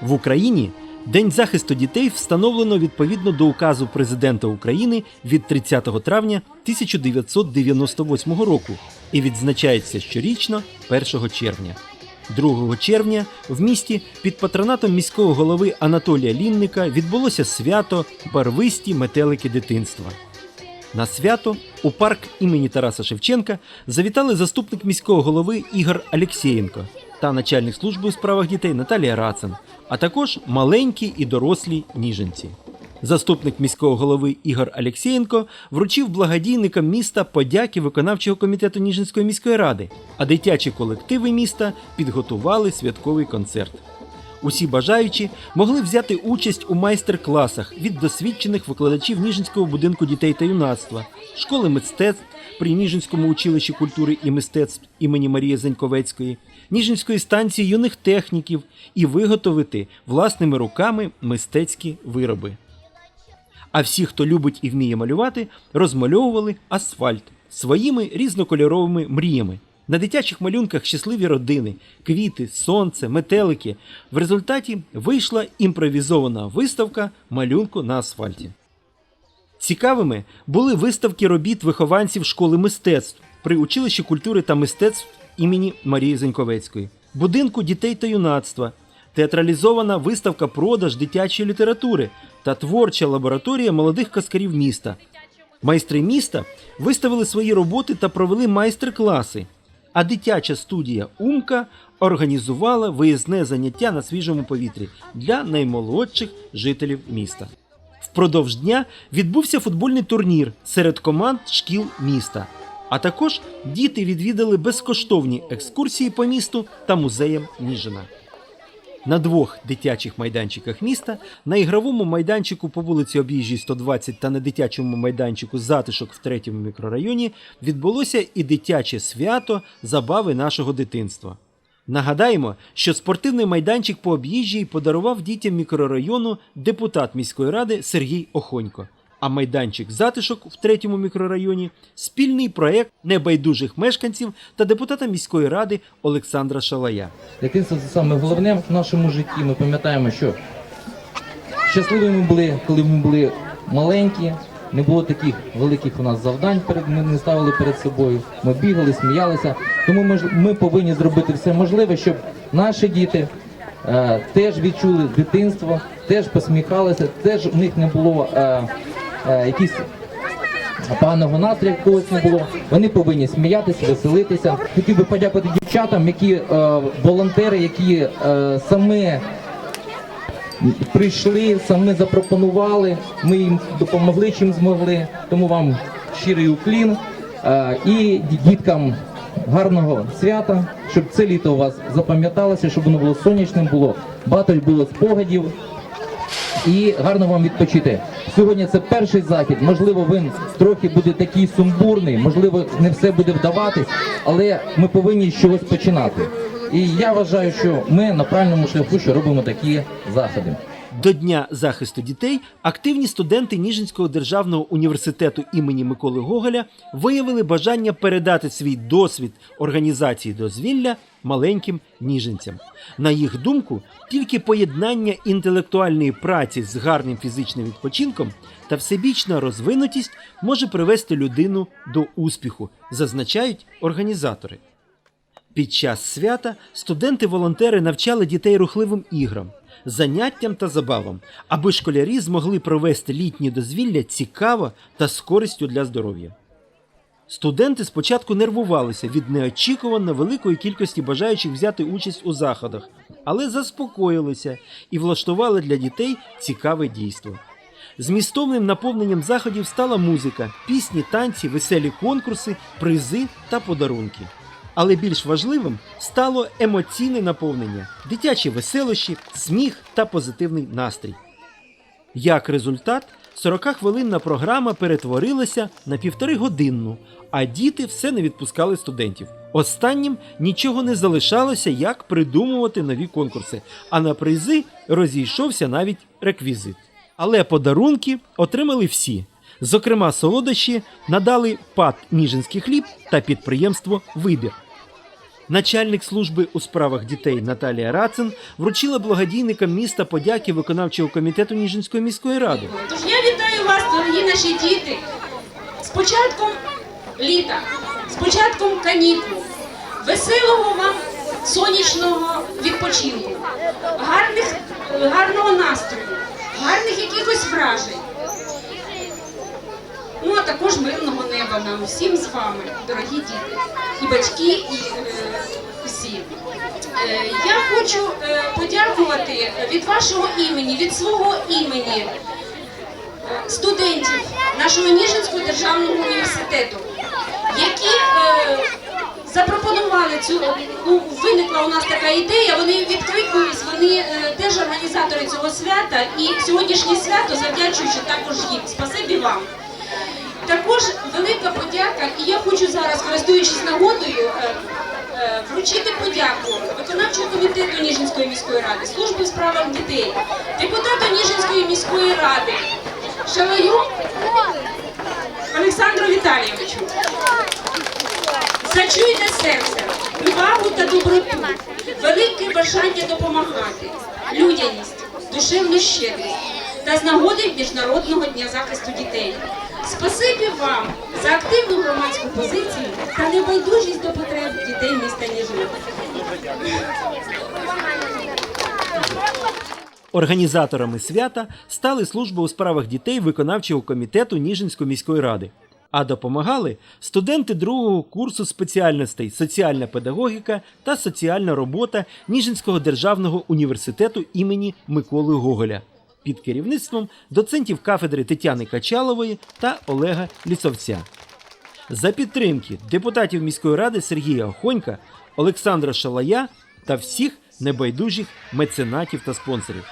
В Україні День захисту дітей встановлено відповідно до указу президента України від 30 травня 1998 року і відзначається щорічно 1 червня. 2 червня в місті під патронатом міського голови Анатолія Лінника відбулося свято Барвисті метелики дитинства. На свято у парк імені Тараса Шевченка завітали заступник міського голови Ігор Алєксєєнко та начальник служби у справах дітей Наталія Рацин, а також маленькі і дорослі ніженці. Заступник міського голови Ігор Алєксєєнко вручив благодійникам міста подяки виконавчого комітету Ніжинської міської ради, а дитячі колективи міста підготували святковий концерт. Усі бажаючі могли взяти участь у майстер-класах від досвідчених викладачів Ніжинського будинку дітей та юнацтва, школи мистецтв при Ніжинському училищі культури і мистецтв імені Марії Заньковецької, Ніжинської станції юних техніків і виготовити власними руками мистецькі вироби. А всі, хто любить і вміє малювати, розмальовували асфальт своїми різнокольоровими мріями. На дитячих малюнках щасливі родини, квіти, сонце, метелики. В результаті вийшла імпровізована виставка малюнку на асфальті. Цікавими були виставки робіт вихованців школи мистецтв при училищі культури та мистецтв імені Марії Заньковецької, будинку дітей та юнацтва, театралізована виставка продаж дитячої літератури та творча лабораторія молодих казкарів міста. Майстри міста виставили свої роботи та провели майстер-класи. А дитяча студія Умка організувала виїзне заняття на свіжому повітрі для наймолодших жителів міста. Впродовж дня відбувся футбольний турнір серед команд шкіл міста. А також діти відвідали безкоштовні екскурсії по місту та музеям Ніжина. На двох дитячих майданчиках міста, на ігровому майданчику по вулиці Об'їжджій 120 та на дитячому майданчику Затишок в третьому мікрорайоні відбулося і дитяче свято забави нашого дитинства. Нагадаємо, що спортивний майданчик по об'їжджій подарував дітям мікрорайону депутат міської ради Сергій Охонько. А майданчик затишок в третьому мікрорайоні спільний проект небайдужих мешканців та депутата міської ради Олександра Шалая. Дитинство це саме головне в нашому житті. Ми пам'ятаємо, що щасливі ми були, коли ми були маленькі, не було таких великих у нас завдань, ми не ставили перед собою. Ми бігали, сміялися. Тому ми, ми повинні зробити все можливе, щоб наші діти е, теж відчули дитинство, теж посміхалися, теж в них не було е, якісь поганого настрою когось не було. Вони повинні сміятися, веселитися. Хотів би подякувати дівчатам, які е, волонтери, які е, саме прийшли, саме запропонували. Ми їм допомогли чим змогли. Тому вам щирий уклін е, і діткам гарного свята, щоб це літо у вас запам'яталося, щоб воно було сонячним, було багато було спогадів і гарно вам відпочити. Сьогодні це перший захід. Можливо, він трохи буде такий сумбурний, можливо, не все буде вдаватись, але ми повинні з чогось починати. І я вважаю, що ми на правильному шляху, що робимо такі заходи. До Дня захисту дітей активні студенти Ніжинського державного університету імені Миколи Гоголя виявили бажання передати свій досвід організації дозвілля маленьким ніжинцям. На їх думку, тільки поєднання інтелектуальної праці з гарним фізичним відпочинком та всебічна розвинутість може привести людину до успіху, зазначають організатори. Під час свята студенти-волонтери навчали дітей рухливим іграм, заняттям та забавам, аби школярі змогли провести літнє дозвілля цікаво та з користю для здоров'я. Студенти спочатку нервувалися від неочікувано великої кількості бажаючих взяти участь у заходах, але заспокоїлися і влаштували для дітей цікаве дійство. Змістовним наповненням заходів стала музика, пісні, танці, веселі конкурси, призи та подарунки. Але більш важливим стало емоційне наповнення, дитячі веселощі, сміх та позитивний настрій. Як результат, 40-хвилинна програма перетворилася на півторигодинну, а діти все не відпускали студентів. Останнім нічого не залишалося, як придумувати нові конкурси, а на призи розійшовся навіть реквізит. Але подарунки отримали всі. Зокрема, солодощі надали ПАД Ніжинський хліб та підприємство Вибір. Начальник служби у справах дітей Наталія Рацин вручила благодійникам міста подяки виконавчого комітету Ніжинської міської ради. Тож я вітаю вас, дорогі наші діти, з початком літа, з початком канікул, веселого вам сонячного відпочинку, гарних, гарного настрою, гарних якихось вражень. Ну, а також мирного неба нам всім з вами, дорогі діти, і батьки, і е, всі. Е, я хочу е, подякувати від вашого імені, від свого імені е, студентів нашого Ніжинського державного університету, які е, запропонували цю ну, виникла у нас така ідея. Вони відкликнулись, вони е, теж організатори цього свята, і сьогоднішнє свято завдячуючи також їм. Спасибі вам. Також велика подяка, і я хочу зараз, користуючись нагодою, е, е, вручити подяку виконавчого комітету Ніжинської міської ради, служби у справах дітей, депутату Ніжинської міської ради Шалаю Олександру Віталійовичу. Зачуйте серце, увагу та доброту, велике бажання допомагати, людяність, душевну щедрість та з нагоди Міжнародного дня захисту дітей. Спасибі вам за активну громадську позицію та небайдужість до потреб дітей міста Ніжин. Організаторами свята стали служба у справах дітей виконавчого комітету Ніжинської міської ради. А допомагали студенти другого курсу спеціальностей соціальна педагогіка та соціальна робота Ніжинського державного університету імені Миколи Гоголя під керівництвом доцентів кафедри Тетяни Качалової та Олега Лісовця. За підтримки депутатів міської ради Сергія Охонька, Олександра Шалая та всіх небайдужих меценатів та спонсорів.